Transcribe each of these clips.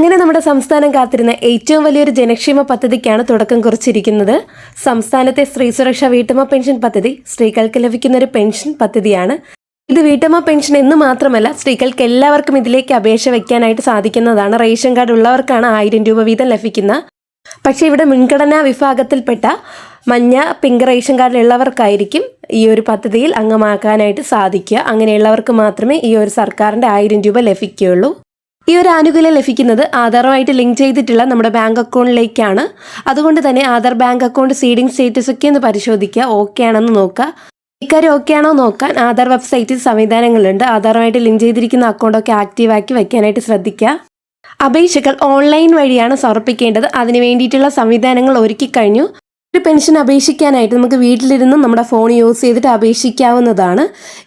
അങ്ങനെ നമ്മുടെ സംസ്ഥാനം കാത്തിരുന്ന ഏറ്റവും വലിയൊരു ജനക്ഷേമ പദ്ധതിക്കാണ് തുടക്കം കുറിച്ചിരിക്കുന്നത്. സംസ്ഥാനത്തെ സ്ത്രീ സുരക്ഷാ വീട്ടമ്മ പെൻഷൻ പദ്ധതി സ്ത്രീകൾക്ക് ലഭിക്കുന്ന ഒരു പെൻഷൻ പദ്ധതിയാണ്. ഇത് വീട്ടമ്മ പെൻഷൻ എന്ന് മാത്രമല്ല സ്ത്രീകൾക്ക് എല്ലാവർക്കും ഇതിലേക്ക് അപേക്ഷ വയ്ക്കാനായിട്ട് സാധിക്കുന്നതാണ്. റേഷൻ കാർഡ് ഉള്ളവർക്കാണ് ആയിരം രൂപ വീതം ലഭിക്കുന്ന. പക്ഷേ ഇവിടെ മുൻഗണനാ വിഭാഗത്തിൽപ്പെട്ട മഞ്ഞ പിങ്ക് റേഷൻ കാർഡിലുള്ളവർക്കായിരിക്കും ഈ ഒരു പദ്ധതിയിൽ അംഗമാക്കാനായിട്ട് സാധിക്കുക. അങ്ങനെയുള്ളവർക്ക് മാത്രമേ ഈ ഒരു സർക്കാരിന്റെ ആയിരം രൂപ ലഭിക്കുകയുള്ളൂ. ഈ ഒരു ആനുകൂല്യം ലഭിക്കുന്നത് ആധാറുമായിട്ട് ലിങ്ക് ചെയ്തിട്ടുള്ള നമ്മുടെ ബാങ്ക് അക്കൗണ്ടിലേക്കാണ്. അതുകൊണ്ട് തന്നെ Aadhaar bank account seeding status ഒക്കെ ഒന്ന് പരിശോധിക്കുക. ഓക്കെ ആണെന്ന് നോക്കുക. ഇക്കാര്യം ഓക്കെ ആണോ നോക്കാൻ ആധാർ വെബ്സൈറ്റിൽ സംവിധാനങ്ങളുണ്ട്. ആധാറുമായിട്ട് ലിങ്ക് ചെയ്തിരിക്കുന്ന അക്കൗണ്ടൊക്കെ ആക്റ്റീവാക്കി വെക്കാനായിട്ട് ശ്രദ്ധിക്കുക. അപേക്ഷകൾ ഓൺലൈൻ വഴിയാണ് സമർപ്പിക്കേണ്ടത്. അതിന് വേണ്ടിയിട്ടുള്ള സംവിധാനങ്ങൾ ഒരുക്കി കഴിഞ്ഞു. ഒരു പെൻഷൻ അപേക്ഷിക്കാനായിട്ട് നമുക്ക് വീട്ടിലിരുന്ന് നമ്മുടെ ഫോൺ യൂസ് ചെയ്തിട്ട് അപേക്ഷിക്കാവുന്നതാണ്.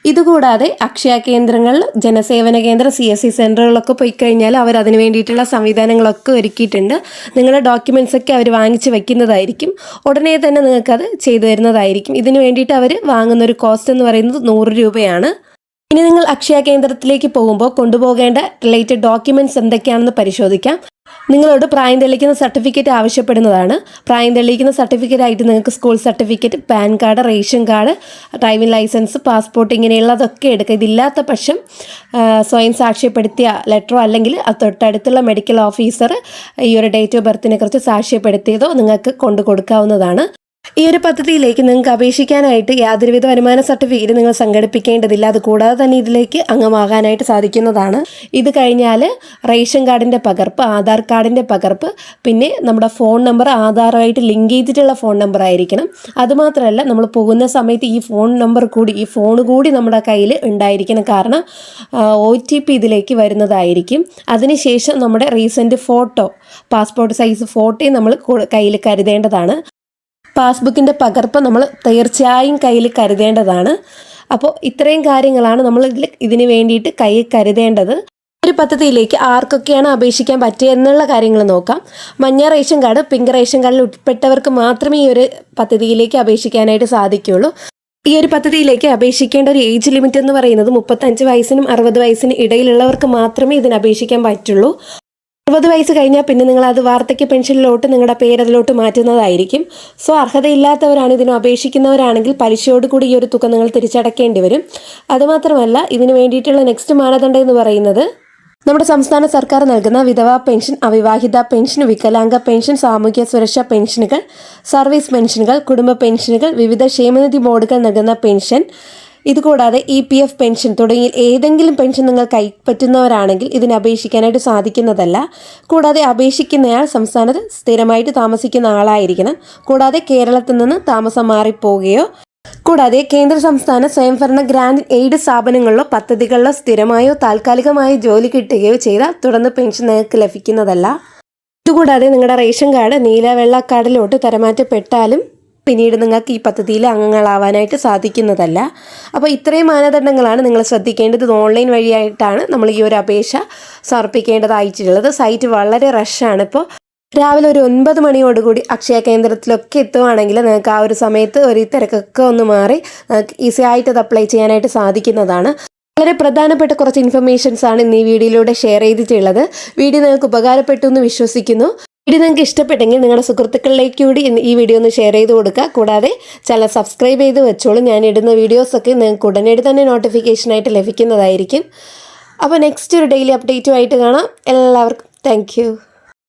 ഇതുകൂടാതെ അക്ഷയ കേന്ദ്രങ്ങൾ ജനസേവന കേന്ദ്ര സി എസ് സി സെന്ററുകളൊക്കെ പോയി കഴിഞ്ഞാൽ അവർ അതിന് വേണ്ടിയിട്ടുള്ള സംവിധാനങ്ങളൊക്കെ ഒരുക്കിയിട്ടുണ്ട്. നിങ്ങളുടെ ഡോക്യുമെൻസ് ഒക്കെ അവർ വാങ്ങിച്ച് വെക്കുന്നതായിരിക്കും. ഉടനെ തന്നെ നിങ്ങൾക്കത് ചെയ്തു തരുന്നതായിരിക്കും. ഇതിന് വേണ്ടിയിട്ട് അവർ വാങ്ങുന്ന ഒരു കോസ്റ്റ് എന്ന് പറയുന്നത് നൂറ് രൂപയാണ്. ഇനി നിങ്ങൾ അക്ഷയ കേന്ദ്രത്തിലേക്ക് പോകുമ്പോൾ കൊണ്ടുപോകേണ്ട റിലേറ്റഡ് ഡോക്യുമെന്റ്സ് എന്തൊക്കെയാണെന്ന് പരിശോധിക്കാം. നിങ്ങളോട് പ്രായം തെളിയിക്കുന്ന സർട്ടിഫിക്കറ്റ് ആവശ്യപ്പെടുന്നതാണ്. പ്രായം തെളിയിക്കുന്ന സർട്ടിഫിക്കറ്റ് ആയിട്ട് നിങ്ങൾക്ക് school certificate PAN card ration card driving licence passport ഇങ്ങനെയുള്ളതൊക്കെ എടുക്കുക ഇതില്ലാത്ത പക്ഷം സ്വയം സാക്ഷ്യപ്പെടുത്തിയ ലെറ്ററോ അല്ലെങ്കിൽ തൊട്ടടുത്തുള്ള മെഡിക്കൽ ഓഫീസർ ഈ ഒരു ഡേറ്റ് ഓഫ് ബർത്തിനെ കുറിച്ച് സാക്ഷ്യപ്പെടുത്തിയതോ നിങ്ങൾക്ക് കൊണ്ടു കൊടുക്കാവുന്നതാണ് ഈ ഒരു പദ്ധതിയിലേക്ക് നിങ്ങൾക്ക് അപേക്ഷിക്കാനായിട്ട് യാതൊരുവിധ വരുമാന സർട്ടിഫിക്കറ്റ് നിങ്ങൾ സംഘടിപ്പിക്കേണ്ടതില്ല. അത് കൂടാതെ തന്നെ ഇതിലേക്ക് അംഗമാകാനായിട്ട് സാധിക്കുന്നതാണ്. ഇത് കഴിഞ്ഞാൽ റേഷൻ കാർഡിന്റെ പകർപ്പ് ആധാർ കാർഡിന്റെ പകർപ്പ് പിന്നെ നമ്മുടെ ഫോൺ നമ്പർ ആധാറുമായിട്ട് ലിങ്ക് ചെയ്തിട്ടുള്ള ഫോൺ നമ്പർ ആയിരിക്കണം. അതുമാത്രമല്ല നമ്മൾ പോകുന്ന സമയത്ത് ഈ ഫോൺ നമ്പർ കൂടി ഈ ഫോൺ കൂടി നമ്മുടെ കയ്യിൽ ഉണ്ടായിരിക്കണം. കാരണം ഒ ടി പി ഇതിലേക്ക് വരുന്നതായിരിക്കും. അതിനുശേഷം നമ്മുടെ റീസെന്റ് ഫോട്ടോ പാസ്പോർട്ട് സൈസ് ഫോട്ടോയും നമ്മൾ കയ്യിൽ കരുതേണ്ടതാണ്. പാസ്ബുക്കിന്റെ പകർപ്പ് നമ്മൾ തീർച്ചയായും കയ്യിൽ കരുതേണ്ടതാണ്. അപ്പോൾ ഇത്രയും കാര്യങ്ങളാണ് നമ്മൾ ഇതിൽ ഇതിന് വേണ്ടിയിട്ട് കയ്യിൽ കരുതേണ്ടത്. ഒരു പദ്ധതിയിലേക്ക് ആർക്കൊക്കെയാണ് അപേക്ഷിക്കാൻ പറ്റുക എന്നുള്ള കാര്യങ്ങൾ നോക്കാം. മഞ്ഞ റേഷൻ കാർഡ് പിങ്ക് റേഷൻ കാർഡിൽ ഉൾപ്പെട്ടവർക്ക് മാത്രമേ ഈ ഒരു പദ്ധതിയിലേക്ക് അപേക്ഷിക്കാനായിട്ട് സാധിക്കുകയുള്ളൂ. ഈ ഒരു പദ്ധതിയിലേക്ക് അപേക്ഷിക്കേണ്ട ഒരു ഏജ് ലിമിറ്റ് എന്ന് പറയുന്നത് മുപ്പത്തഞ്ച് വയസ്സിനും അറുപത് വയസ്സിനും ഇടയിലുള്ളവർക്ക് മാത്രമേ ഇതിന് അപേക്ഷിക്കാൻ പറ്റുള്ളൂ. അറുപത് വയസ്സ് കഴിഞ്ഞാൽ പിന്നെ നിങ്ങൾ അത് വാർദ്ധക്യ പെൻഷനിലോട്ട് നിങ്ങളുടെ പേരതിലോട്ട് മാറ്റുന്നതായിരിക്കും. സോ അർഹതയില്ലാത്തവരാണ് ഇതിന് അപേക്ഷിക്കുന്നവരാണെങ്കിൽ പലിശയോട് കൂടി ഈ ഒരു തുക നിങ്ങൾ തിരിച്ചടക്കേണ്ടി വരും. അതുമാത്രമല്ല ഇതിന് വേണ്ടിയിട്ടുള്ള നെക്സ്റ്റ് മാനദണ്ഡം എന്ന് പറയുന്നത് നമ്മുടെ സംസ്ഥാന സർക്കാർ നൽകുന്ന വിധവാ പെൻഷൻ അവിവാഹിത പെൻഷൻ വികലാംഗ പെൻഷൻ സാമൂഹ്യ സുരക്ഷാ പെൻഷനുകൾ സർവീസ് പെൻഷനുകൾ കുടുംബ പെൻഷനുകൾ വിവിധ ക്ഷേമനിധി ബോർഡുകൾ നൽകുന്ന പെൻഷൻ ഇതുകൂടാതെ ഇ പി എഫ് പെൻഷൻ തുടങ്ങി ഏതെങ്കിലും പെൻഷൻ നിങ്ങൾ കൈപ്പറ്റുന്നവരാണെങ്കിൽ ഇതിന് അപേക്ഷിക്കാനായിട്ട് സാധിക്കുന്നതല്ല. കൂടാതെ അപേക്ഷിക്കുന്നയാൾ സംസ്ഥാനത്ത് സ്ഥിരമായിട്ട് താമസിക്കുന്ന ആളായിരിക്കണം. കൂടാതെ കേരളത്തിൽ നിന്ന് താമസം മാറിപ്പോവുകയോ കൂടാതെ കേന്ദ്ര സംസ്ഥാന സ്വയംഭരണ ഗ്രാൻഡ് എയ്ഡ് സ്ഥാപനങ്ങളിലോ പദ്ധതികളിലോ സ്ഥിരമായോ താൽക്കാലികമായോ ജോലി കിട്ടുകയോ ചെയ്താൽ തുടർന്ന് പെൻഷൻ നിങ്ങൾക്ക് ലഭിക്കുന്നതല്ല. ഇതുകൂടാതെ നിങ്ങളുടെ റേഷൻ കാർഡ് നീല വെള്ള കാർഡിലോട്ട് തരമാറ്റപ്പെട്ടാലും പിന്നീട് നിങ്ങൾക്ക് ഈ പദ്ധതിയിൽ അംഗങ്ങളാവാനായിട്ട് സാധിക്കുന്നതല്ല. അപ്പോൾ ഇത്രയും മാനദണ്ഡങ്ങളാണ് നിങ്ങൾ ശ്രദ്ധിക്കേണ്ടത്. ഓൺലൈൻ വഴിയായിട്ടാണ് നമ്മൾ ഈ ഒരു അപേക്ഷ സമർപ്പിക്കേണ്ടതായിട്ടുള്ളത്. സൈറ്റ് വളരെ റഷാണ് ഇപ്പോൾ. രാവിലെ ഒരു ഒൻപത് മണിയോടുകൂടി അക്ഷയ കേന്ദ്രത്തിലൊക്കെ എത്തുവാണെങ്കിൽ നിങ്ങൾക്ക് ആ ഒരു സമയത്ത് ഒരു തിരക്കൊക്കെ ഒന്ന് മാറി ഈസി ആയിട്ട് അത് അപ്ലൈ ചെയ്യാനായിട്ട് സാധിക്കുന്നതാണ്. വളരെ പ്രധാനപ്പെട്ട കുറച്ച് ഇൻഫർമേഷൻസ് ആണ് ഇന്ന് ഈ വീഡിയോയിലൂടെ ഷെയർ ചെയ്തിട്ടുള്ളത്. വീഡിയോ നിങ്ങൾക്ക് ഉപകാരപ്പെട്ടു എന്ന് വിശ്വസിക്കുന്നു. വീഡിയോ നിങ്ങൾക്ക് ഇഷ്ടപ്പെട്ടെങ്കിൽ നിങ്ങളുടെ സുഹൃത്തുക്കളിലേക്ക് കൂടി ഈ വീഡിയോ ഒന്ന് ഷെയർ ചെയ്ത് കൊടുക്കുക. കൂടാതെ ചാനൽ സബ്സ്ക്രൈബ് ചെയ്ത് വെച്ചോളൂ. ഞാൻ ഇടുന്ന വീഡിയോസൊക്കെ നിങ്ങൾക്ക് ഉടനടി തന്നെ നോട്ടിഫിക്കേഷനായിട്ട് ലഭിക്കുന്നതായിരിക്കും. അപ്പോൾ നെക്സ്റ്റ് ഒരു ഡെയിലി അപ്ഡേറ്റുമായിട്ട് കാണാം. എല്ലാവർക്കും താങ്ക്